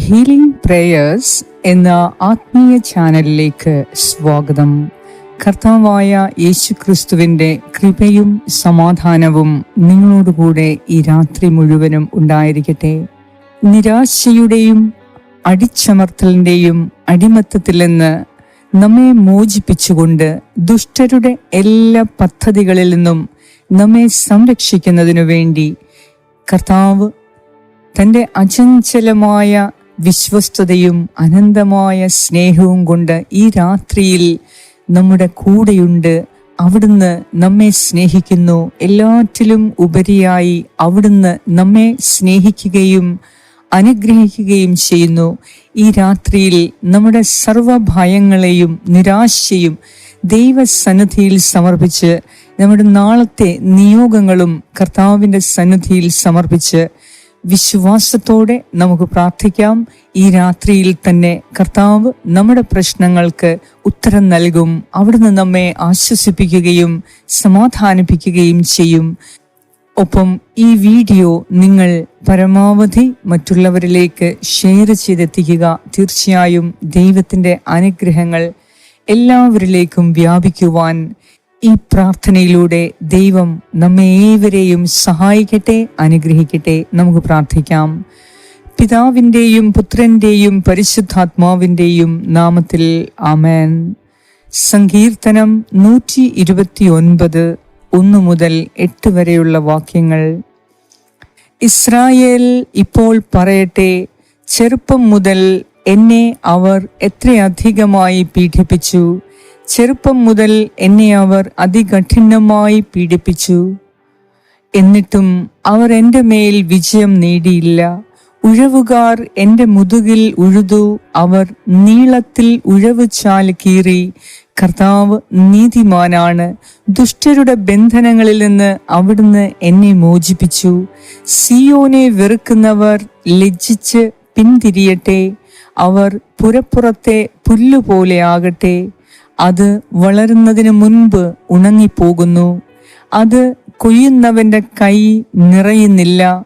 Healing prayers എന്ന ആത്മീയ ചാനലിലേക്ക് സ്വാഗതം. കർത്താവായ യേശു ക്രിസ്തുവിന്റെ കൃപയും സമാധാനവും നിങ്ങളോടുകൂടെ ഈ രാത്രി മുഴുവനും ഉണ്ടായിരിക്കട്ടെ. നിരാശയുടെയും അടിച്ചമർത്തലിന്റെയും അടിമത്തത്തിൽ നിന്ന് നമ്മെ മോചിപ്പിച്ചുകൊണ്ട് ദുഷ്ടരുടെ എല്ലാ പദ്ധതികളിൽ നിന്നും നമ്മെ സംരക്ഷിക്കുന്നതിനു വേണ്ടി കർത്താവ് തന്റെ അചഞ്ചലമായ വിശ്വസ്തതയും അനന്തമായ സ്നേഹവും കൊണ്ട് ഈ രാത്രിയിൽ നമ്മുടെ കൂടെയുണ്ട്. അവിടുന്ന് നമ്മെ സ്നേഹിക്കുന്നു. എല്ലാറ്റിലും ഉപരിയായി അവിടുന്ന് നമ്മെ സ്നേഹിക്കുകയും അനുഗ്രഹിക്കുകയും ചെയ്യുന്നു. ഈ രാത്രിയിൽ നമ്മുടെ സർവഭയങ്ങളെയും നിരാശയും ദൈവസന്നിധിയിൽ സമർപ്പിച്ച് നമ്മുടെ നാളത്തെ നിയോഗങ്ങളും കർത്താവിന്റെ സന്നിധിയിൽ സമർപ്പിച്ച് വിശ്വാസത്തോടെ നമുക്ക് പ്രാർത്ഥിക്കാം. ഈ രാത്രിയിൽ തന്നെ കർത്താവ് നമ്മുടെ പ്രശ്നങ്ങൾക്ക് ഉത്തരം നൽകും. അവിടുന്ന് നമ്മെ ആശ്വസിപ്പിക്കുകയും സമാധാനിപ്പിക്കുകയും ചെയ്യും. ഒപ്പം ഈ വീഡിയോ നിങ്ങൾ പരമാവധി മറ്റുള്ളവരിലേക്ക് ഷെയർ ചെയ്തെത്തിക്കുക. തീർച്ചയായും ദൈവത്തിന്റെ അനുഗ്രഹങ്ങൾ എല്ലാവരിലേക്കും വ്യാപിക്കുവാൻ ഈ പ്രാർത്ഥനയിലൂടെ ദൈവം നമ്മെ ഏവരെയും സഹായിക്കട്ടെ അനുഗ്രഹിക്കട്ടെ. നമുക്ക് പ്രാർത്ഥിക്കാം. പിതാവിന്റെയും പുത്രന്റെയും പരിശുദ്ധാത്മാവിന്റെയും നാമത്തിൽ ആമേൻ. സങ്കീർത്തനം നൂറ്റി ഇരുപത്തി ഒൻപത് ഒന്ന് മുതൽ എട്ട് വരെയുള്ള വാക്യങ്ങൾ. ഇസ്രായേൽ ഇപ്പോൾ പറയട്ടെ ചെറുപ്പം മുതൽ എന്നെ അവർ എത്രയധികമായി പീഡിപ്പിച്ചു. ചെറുപ്പം മുതൽ എന്നെ അവർ അതികഠിനമായി പീഡിപ്പിച്ചു. എന്നിട്ടും അവർ എന്റെ മേൽ വിജയം നേടിയില്ല. ഉഴവുകാർ എന്റെ മുതുകിൽ ഉഴുതു. അവർ നീളത്തിൽ ഉഴവ് ചാൽ കീറി. കർത്താവ് നീതിമാനാണ്. ദുഷ്ടരുടെ ബന്ധനങ്ങളിൽ നിന്ന് അവിടുന്ന് എന്നെ മോചിപ്പിച്ചു. സിയോനെ വെറുക്കുന്നവർ ലജ്ജിച്ച് പിന്തിരിയട്ടെ. അവർ പുരപ്പുറത്തെ പുല്ലുപോലെ ആകട്ടെ. അത് വളരുന്നതിന് മുൻപ് ഉണങ്ങിപ്പോകുന്നു. അത് കൊയ്യുന്നവന്റെ കൈ നിറയുന്നില്ല.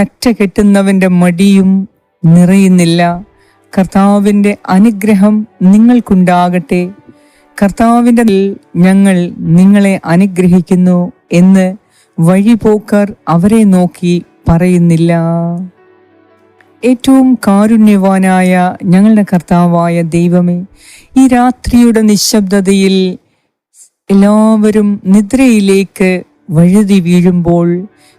കറ്റ കെട്ടുന്നവന്റെ മടിയും നിറയുന്നില്ല. കർത്താവിന്റെ അനുഗ്രഹം നിങ്ങൾക്കുണ്ടാകട്ടെ. കർത്താവിന്റെ ഞങ്ങൾ നിങ്ങളെ അനുഗ്രഹിക്കുന്നു എന്ന് വഴിപോക്കർ അവരെ നോക്കി പറയുന്നില്ല. ഏറ്റവും കാരുണ്യവാനായ ഞങ്ങളുടെ കർത്താവായ ദൈവമേ ഈ രാത്രിയുടെ നിശബ്ദതയിൽ എല്ലാവരും നിദ്രയിലേക്ക് വഴുതി വീഴുമ്പോൾ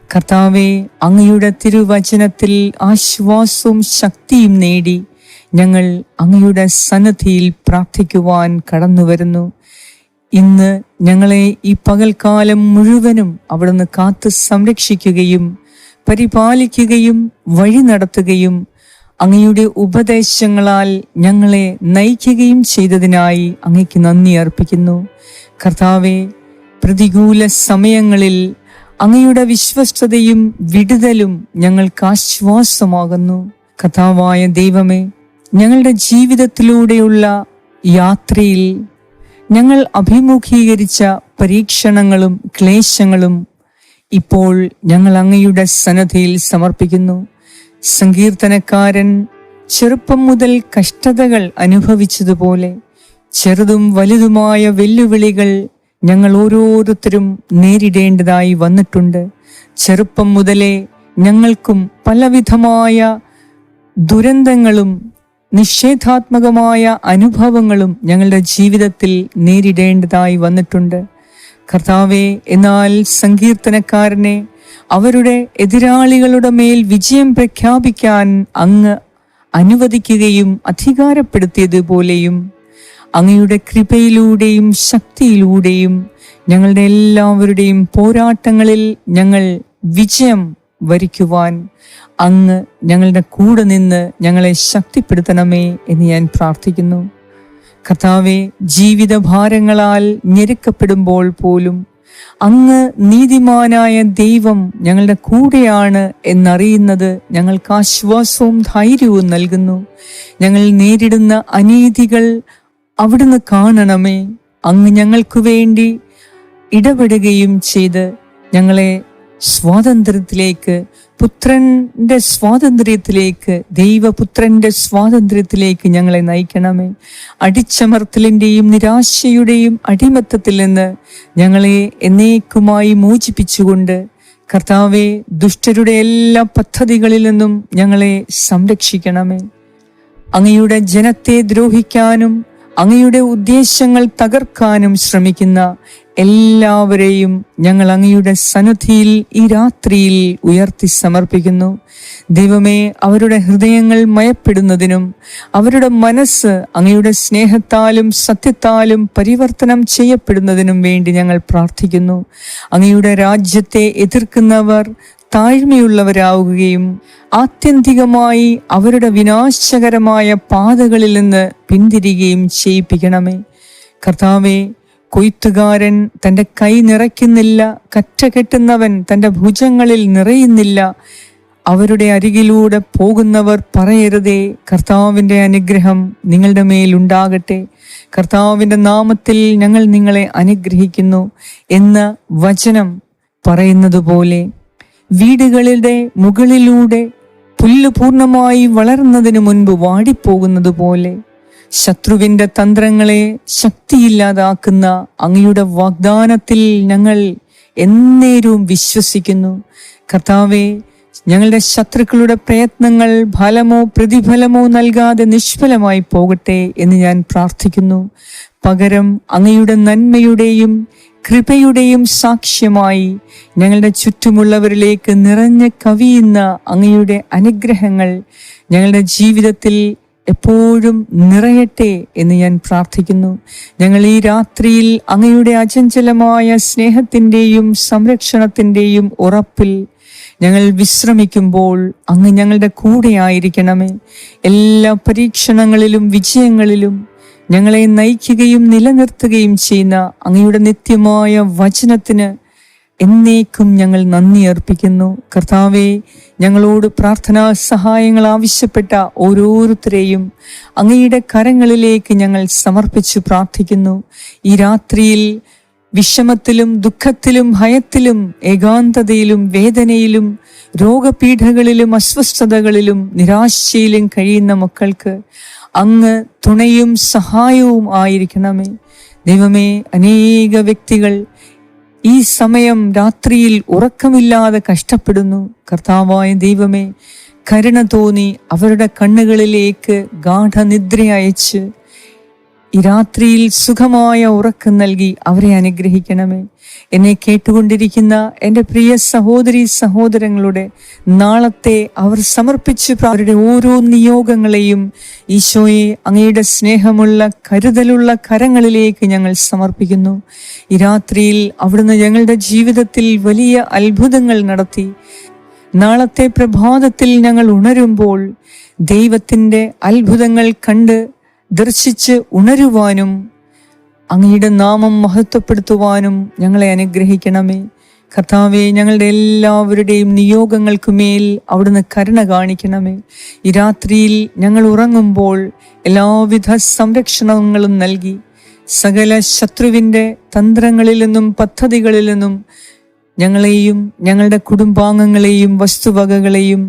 കർത്താവെ അങ്ങയുടെ തിരുവചനത്തിൽ ആശ്വാസവും ശക്തിയും നേടി ഞങ്ങൾ അങ്ങയുടെ സന്നദ്ധിയിൽ പ്രാർത്ഥിക്കുവാൻ കടന്നു വരുന്നു ഇന്ന് ഞങ്ങളെ ഈ പകൽക്കാലം മുഴുവനും അവിടുന്ന് കാത്തു സംരക്ഷിക്കുകയും പരിപാലിക്കുകയും വഴി നടത്തുകയും അങ്ങയുടെ ഉപദേശങ്ങളാൽ ഞങ്ങളെ നയിക്കുകയും ചെയ്തതിനായി അങ്ങയ്ക്ക് നന്ദി അർപ്പിക്കുന്നു. കർത്താവെ പ്രതികൂല സമയങ്ങളിൽ അങ്ങയുടെ വിശ്വസ്തതയും വിടുതലും ഞങ്ങൾക്ക് ആശ്വാസമാകുന്നു. കഥാവായ ദൈവമേ ഞങ്ങളുടെ ജീവിതത്തിലൂടെയുള്ള യാത്രയിൽ ഞങ്ങൾ അഭിമുഖീകരിച്ച പരീക്ഷണങ്ങളും ക്ലേശങ്ങളും ഇപ്പോൾ ഞങ്ങൾ അങ്ങയുടെ സന്നദ്ധയിൽ സമർപ്പിക്കുന്നു. സങ്കീർത്തനക്കാരൻ ചെറുപ്പം മുതൽ കഷ്ടതകൾ അനുഭവിച്ചതുപോലെ ചെറുതും വലുതുമായ വെല്ലുവിളികൾ ഞങ്ങൾ ഓരോരുത്തരും നേരിടേണ്ടതായി വന്നിട്ടുണ്ട്. ചെറുപ്പം മുതലേ ഞങ്ങൾക്കും പലവിധമായ ദുരന്തങ്ങളും നിഷേധാത്മകമായ അനുഭവങ്ങളും ഞങ്ങളുടെ ജീവിതത്തിൽ നേരിടേണ്ടതായി വന്നിട്ടുണ്ട്. കർത്താവെ എന്നാൽ സങ്കീർത്തനക്കാരനെ അവരുടെ എതിരാളികളുടെ മേൽ വിജയം പ്രഖ്യാപിക്കാൻ അങ്ങ് അനുവദിക്കുകയും അധികാരപ്പെടുത്തിയതുപോലെയും അങ്ങയുടെ കൃപയിലൂടെയും ശക്തിയിലൂടെയും ഞങ്ങളുടെ എല്ലാവരുടെയും പോരാട്ടങ്ങളിൽ ഞങ്ങൾ വിജയം വരിക്കുവാൻ അങ്ങ് ഞങ്ങളുടെ കൂടെ നിന്ന് ഞങ്ങളെ ശക്തിപ്പെടുത്തണമേ എന്ന് ഞാൻ പ്രാർത്ഥിക്കുന്നു. കർത്താവെ ജീവിതഭാരങ്ങളാൽ ഞെരുക്കപ്പെടുമ്പോൾ പോലും അങ്ങ് നീതിമാനായ ദൈവം ഞങ്ങളുടെ കൂടെയാണ് എന്നറിയുന്നത് ഞങ്ങൾക്ക് ആശ്വാസവും ധൈര്യവും നൽകുന്നു. ഞങ്ങൾ നേരിടുന്ന അനീതികൾ അവിടുന്ന് കാണണമേ. അങ്ങ് ഞങ്ങൾക്ക് വേണ്ടി ഇടപെടുകയും ചെയ്ത് ഞങ്ങളെ സ്വാതന്ത്ര്യത്തിലേക്ക് പുത്രന്റെ സ്വാതന്ത്ര്യത്തിലേക്ക് ദൈവപുത്രന്റെ സ്വാതന്ത്ര്യത്തിലേക്ക് ഞങ്ങളെ നയിക്കണമേ. അടിച്ചമർത്തലിന്റെയും നിരാശയുടെയും അടിമത്തത്തിൽ നിന്ന് ഞങ്ങളെ എന്നേക്കുമായി മോചിപ്പിച്ചുകൊണ്ട് കർത്താവെ ദുഷ്ടരുടെ എല്ലാ പദ്ധതികളിൽ നിന്നും ഞങ്ങളെ സംരക്ഷിക്കണമേ. അങ്ങയുടെ ജനത്തെ ദ്രോഹിക്കാനും അങ്ങയുടെ ഉദ്ദേശങ്ങൾ തകർക്കാനും ശ്രമിക്കുന്ന എല്ലാവരെയും ഞങ്ങൾ അങ്ങയുടെ സന്നിധിയിൽ ഈ രാത്രിയിൽ ഉയർത്തി സമർപ്പിക്കുന്നു. ദൈവമേ അവരുടെ ഹൃദയങ്ങൾ മയപ്പെടുന്നതിനും അവരുടെ മനസ്സ് അങ്ങയുടെ സ്നേഹത്താലും സത്യത്താലും പരിവർത്തനം ചെയ്യപ്പെടുന്നതിനും വേണ്ടി ഞങ്ങൾ പ്രാർത്ഥിക്കുന്നു. അങ്ങയുടെ രാജ്യത്തെ എതിർക്കുന്നവർ താഴ്മയുള്ളവരാവുകയും ആത്യന്തികമായി അവരുടെ വിനാശകരമായ പാതകളിൽ നിന്ന് പിന്തിരികയും ചെയ്യിപ്പിക്കണമേ. കർത്താവെ കൊയ്ത്തുകാരൻ തന്റെ കൈ നിറയ്ക്കുന്നില്ല കറ്റ കെട്ടുന്നവൻ തന്റെ ഭുജങ്ങളിൽ നിറയുന്നില്ല. അവരുടെ അരികിലൂടെ പോകുന്നവർ പറയരുതേ കർത്താവിന്റെ അനുഗ്രഹം നിങ്ങളുടെ മേലുണ്ടാകട്ടെ കർത്താവിന്റെ നാമത്തിൽ ഞങ്ങൾ നിങ്ങളെ അനുഗ്രഹിക്കുന്നു എന്ന വചനം പറയുന്നത് പോലെ വീടുകളുടെ മുകളിലൂടെ പുല്ല് പൂർണമായി വളർന്നതിനു മുൻപ് വാടിപ്പോകുന്നത് പോലെ ശത്രുവിന്റെ തന്ത്രങ്ങളെ ശക്തിയില്ലാതാക്കുന്ന അങ്ങയുടെ വാഗ്ദാനത്തിൽ ഞങ്ങൾ എന്നേരവും വിശ്വസിക്കുന്നു. കർത്താവെ ഞങ്ങളുടെ ശത്രുക്കളുടെ പ്രയത്നങ്ങൾ ഫലമോ പ്രതിഫലമോ നൽകാതെ നിഷ്ഫലമായി പോകട്ടെ എന്ന് ഞാൻ പ്രാർത്ഥിക്കുന്നു. പകരം അങ്ങയുടെ നന്മയുടെയും കൃപയുടെയും സാക്ഷ്യമായി ഞങ്ങളുടെ ചുറ്റുമുള്ളവരിലേക്ക് നിറഞ്ഞ് കവിയുന്ന അങ്ങയുടെ അനുഗ്രഹങ്ങൾ ഞങ്ങളുടെ ജീവിതത്തിൽ എപ്പോഴും നിറയട്ടെ എന്ന് ഞാൻ പ്രാർത്ഥിക്കുന്നു. ഞങ്ങൾ ഈ രാത്രിയിൽ അങ്ങയുടെ അചഞ്ചലമായ സ്നേഹത്തിന്റെയും സംരക്ഷണത്തിന്റെയും ഉറപ്പിൽ ഞങ്ങൾ വിശ്രമിക്കുമ്പോൾ അങ്ങ് ഞങ്ങളുടെ കൂടെ ആയിരിക്കണമേ. എല്ലാ പരീക്ഷണങ്ങളിലും വിജയങ്ങളിലും ഞങ്ങളെ നയിക്കുകയും നിലനിർത്തുകയും ചെയ്യുന്ന അങ്ങയുടെ നിത്യമായ വചനത്തിന് എന്നേക്കും ഞങ്ങൾ നന്ദി അർപ്പിക്കുന്നു. കർത്താവെ ഞങ്ങളോട് പ്രാർത്ഥനാ സഹായങ്ങൾ ആവശ്യപ്പെട്ട ഓരോരുത്തരെയും അങ്ങയുടെ കരങ്ങളിലേക്ക് ഞങ്ങൾ സമർപ്പിച്ചു പ്രാർത്ഥിക്കുന്നു. ഈ രാത്രിയിൽ വിഷമത്തിലും ദുഃഖത്തിലും ഭയത്തിലും ഏകാന്തതയിലും വേദനയിലും രോഗപീഠകളിലും അസ്വസ്ഥതകളിലും നിരാശയിലും കഴിയുന്ന മക്കൾക്ക് അങ്ങ് തുണയും സഹായവും ആയിരിക്കണമേ. ദൈവമേ അനേക വ്യക്തികൾ ഈ സമയം രാത്രിയിൽ ഉറക്കമില്ലാതെ കഷ്ടപ്പെടുന്നു. കർത്താവായ ദൈവമേ കരുണ തോന്നി അവരുടെ കണ്ണുകളിലേക്ക് ഗാഠനിദ്ര അയച്ച് ഈ രാത്രിയിൽ സുഖമായ ഉറക്കം നൽകി അവരെ അനുഗ്രഹിക്കണമേ. എന്നെ കേട്ടുകൊണ്ടിരിക്കുന്ന എന്റെ പ്രിയ സഹോദരി സഹോദരങ്ങളുടെ നാളത്തെ അവർ സമർപ്പിച്ച് അവരുടെ ഓരോ നിയോഗങ്ങളെയും ഈശോയെ അങ്ങയുടെ സ്നേഹമുള്ള കരുതലുള്ള കരങ്ങളിലേക്ക് ഞങ്ങൾ സമർപ്പിക്കുന്നു. ഈ രാത്രിയിൽ അവിടുന്ന് ഞങ്ങളുടെ ജീവിതത്തിൽ വലിയ അത്ഭുതങ്ങൾ നടത്തി. നാളത്തെ പ്രഭാതത്തിൽ ഞങ്ങൾ ഉണരുമ്പോൾ ദൈവത്തിന്റെ അത്ഭുതങ്ങൾ കണ്ട് ദർശിച്ച് ഉണരുവാനും അങ്ങയുടെ നാമം മഹത്വപ്പെടുത്തുവാനും ഞങ്ങളെ അനുഗ്രഹിക്കണമേ. കർത്താവെ ഞങ്ങളുടെ എല്ലാവരുടെയും നിയോഗങ്ങൾക്ക് മേൽ അവിടുന്ന് കരുണ കാണിക്കണമേ. ഈ രാത്രിയിൽ ഞങ്ങൾ ഉറങ്ങുമ്പോൾ എല്ലാവിധ സംരക്ഷണങ്ങളും നൽകി സകല ശത്രുവിന്റെ തന്ത്രങ്ങളിൽ നിന്നും പദ്ധതികളിൽ നിന്നും ഞങ്ങളെയും ഞങ്ങളുടെ കുടുംബാംഗങ്ങളെയും വസ്തുവകകളെയും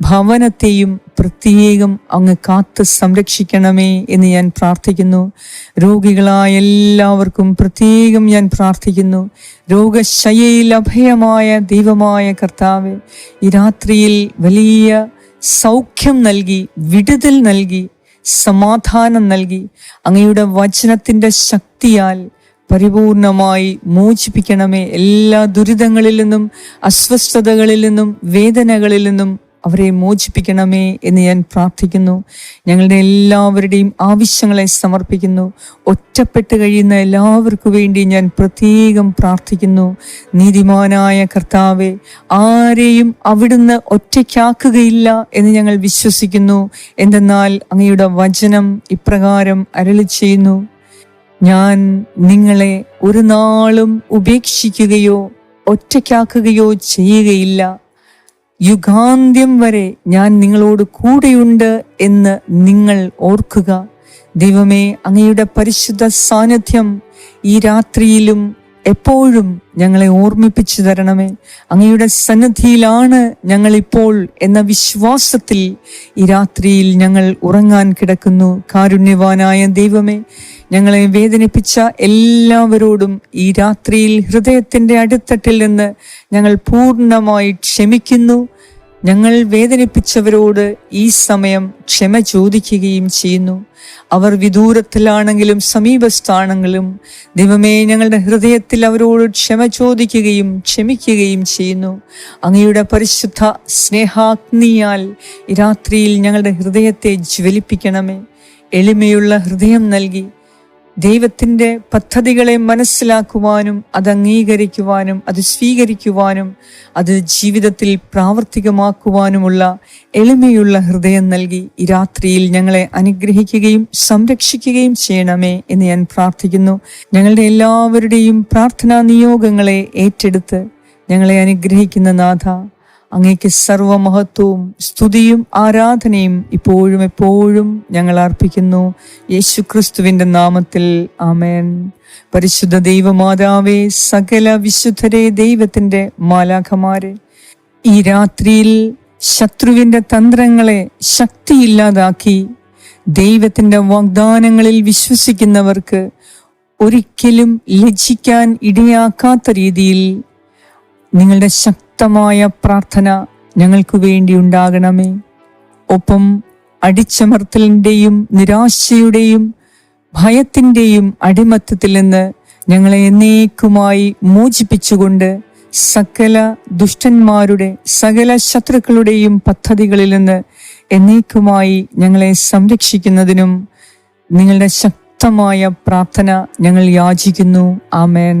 ഭവനത്തെയും പ്രത്യേകം അങ്ങ് കാത്ത് സംരക്ഷിക്കണമേ എന്ന് ഞാൻ പ്രാർത്ഥിക്കുന്നു. രോഗികളായ എല്ലാവർക്കും പ്രത്യേകം ഞാൻ പ്രാർത്ഥിക്കുന്നു. രോഗശയയിൽ അഭയമായ ദൈവമായ കർത്താവ് ഈ രാത്രിയിൽ വലിയ സൗഖ്യം നൽകി വിടുതൽ നൽകി സമാധാനം നൽകി അങ്ങയുടെ വചനത്തിന്റെ ശക്തിയാൽ പരിപൂർണമായി മോചിപ്പിക്കണമേ. എല്ലാ ദുരിതങ്ങളിൽ നിന്നും അസ്വസ്ഥതകളിൽ നിന്നും വേദനകളിൽ നിന്നും അവരെ മോചിപ്പിക്കണമേ എന്ന് ഞാൻ പ്രാർത്ഥിക്കുന്നു. ഞങ്ങളുടെ എല്ലാവരുടെയും ആവശ്യങ്ങളെ സമർപ്പിക്കുന്നു. ഒറ്റപ്പെട്ട് കഴിയുന്ന എല്ലാവർക്കു വേണ്ടി ഞാൻ പ്രത്യേകം പ്രാർത്ഥിക്കുന്നു. നീതിമാനായ കർത്താവെ ആരെയും അവിടുന്ന് ഒറ്റയ്ക്കാക്കുകയില്ല എന്ന് ഞങ്ങൾ വിശ്വസിക്കുന്നു. എന്തെന്നാൽ അങ്ങയുടെ വചനം ഇപ്രകാരം അരളി ചെയ്യുന്നു. ഞാൻ നിങ്ങളെ ഒരു നാളും ഉപേക്ഷിക്കുകയോ ഒറ്റയ്ക്കാക്കുകയോ ചെയ്യുകയില്ല. യുഗാന്ത്യം വരെ ഞാൻ നിങ്ങളോട് കൂടെയുണ്ട് എന്ന് നിങ്ങൾ ഓർക്കുക. ദൈവമേ അങ്ങയുടെ പരിശുദ്ധ സാന്നിധ്യം ഈ രാത്രിയിലും എപ്പോഴും ഞങ്ങളെ ഓർമ്മിപ്പിച്ചു തരണമേ. അങ്ങയുടെ സന്നിധിയിലാണ് ഞങ്ങൾ ഇപ്പോൾ എന്ന വിശ്വാസത്തിൽ ഈ രാത്രിയിൽ ഞങ്ങൾ ഉറങ്ങാൻ കിടക്കുന്നു. കാരുണ്യവാനായ ദൈവമേ ഞങ്ങളെ വേദനിപ്പിച്ച എല്ലാവരോടും ഈ രാത്രിയിൽ ഹൃദയത്തിന്റെ അടിത്തട്ടിൽ നിന്ന് ഞങ്ങൾ പൂർണമായി ക്ഷമിക്കുന്നു. ഞങ്ങൾ വേദനിപ്പിച്ചവരോട് ഈ സമയം ക്ഷമ ചോദിക്കുകയും ചെയ്യുന്നു. അവർ വിദൂരത്തിലാണെങ്കിലും സമീപസ്ഥാണെങ്കിലും ദൈവമേ ഞങ്ങളുടെ ഹൃദയത്തിൽ അവരോട് ക്ഷമ ചോദിക്കുകയും ക്ഷമിക്കുകയും ചെയ്യുന്നു. അങ്ങയുടെ പരിശുദ്ധ സ്നേഹാഗ്നിയാൽ രാത്രിയിൽ ഞങ്ങളുടെ ഹൃദയത്തെ ജ്വലിപ്പിക്കണമേ. എളിമയുള്ള ഹൃദയം നൽകി ദൈവത്തിന്റെ പദ്ധതികളെ മനസ്സിലാക്കുവാനും അത് അംഗീകരിക്കുവാനും അത് സ്വീകരിക്കുവാനും അത് ജീവിതത്തിൽ പ്രാവർത്തികമാക്കുവാനുമുള്ള എളിമയുള്ള ഹൃദയം നൽകി ഈ രാത്രിയിൽ ഞങ്ങളെ അനുഗ്രഹിക്കുകയും സംരക്ഷിക്കുകയും ചെയ്യണമേ എന്ന് ഞാൻ പ്രാർത്ഥിക്കുന്നു. ഞങ്ങളുടെ എല്ലാവരുടെയും പ്രാർത്ഥനാ നിയോഗങ്ങളെ ഏറ്റെടുത്ത് ഞങ്ങളെ അനുഗ്രഹിക്കുന്ന നാഥ അങ്ങേക്ക് സർവമഹത്വവും സ്തുതിയും ആരാധനയും ഇപ്പോഴും എപ്പോഴും ഞങ്ങൾ അർപ്പിക്കുന്നു. യേശു ക്രിസ്തുവിന്റെ നാമത്തിൽ ആമേൻ. പരിശുദ്ധ ദൈവമാതാവേ സകല വിശുദ്ധരെ ദൈവത്തിന്റെ മാലാഖമാരെ ഈ രാത്രിയിൽ ശത്രുവിന്റെ തന്ത്രങ്ങളെ ശക്തിയില്ലാതാക്കി ദൈവത്തിന്റെ വാഗ്ദാനങ്ങളിൽ വിശ്വസിക്കുന്നവർക്ക് ഒരിക്കലും ലജ്ജിക്കാൻ ഇടയാക്കാത്ത രീതിയിൽ നിങ്ങളുടെ ശക്തമായ പ്രാർത്ഥന ഞങ്ങൾക്ക് വേണ്ടി ഉണ്ടാകണമേ. ഒപ്പം അടിച്ചമർത്തലിന്റെയും നിരാശയുടെയും ഭയത്തിന്റെയും അടിമത്തത്തിൽ നിന്ന് ഞങ്ങളെ എന്നേക്കുമായി മോചിപ്പിച്ചുകൊണ്ട് സകല ദുഷ്ടന്മാരുടെ സകല ശത്രുക്കളുടെയും പദ്ധതികളിൽ നിന്ന് എന്നേക്കുമായി ഞങ്ങളെ സംരക്ഷിക്കുന്നതിനും നിങ്ങളുടെ ശക്തമായ പ്രാർത്ഥന ഞങ്ങൾ യാചിക്കുന്നു. ആമേൻ.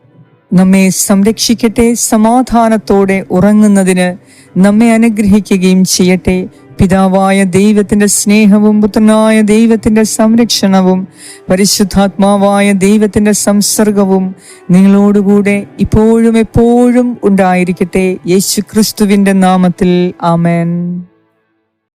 നമ്മെ സംരക്ഷിക്കട്ടെ സമാധാനത്തോടെ ഉറങ്ങുന്നതിന് നമ്മെ അനുഗ്രഹിക്കുകയും ചെയ്യട്ടെ. പിതാവായ ദൈവത്തിന്റെ സ്നേഹവും പുത്രനായ ദൈവത്തിന്റെ സംരക്ഷണവും പരിശുദ്ധാത്മാവായ ദൈവത്തിന്റെ സംസർഗവും നിങ്ങളോടുകൂടെ ഇപ്പോഴും എപ്പോഴും ഉണ്ടായിരിക്കട്ടെ. യേശു നാമത്തിൽ ആമേൻ.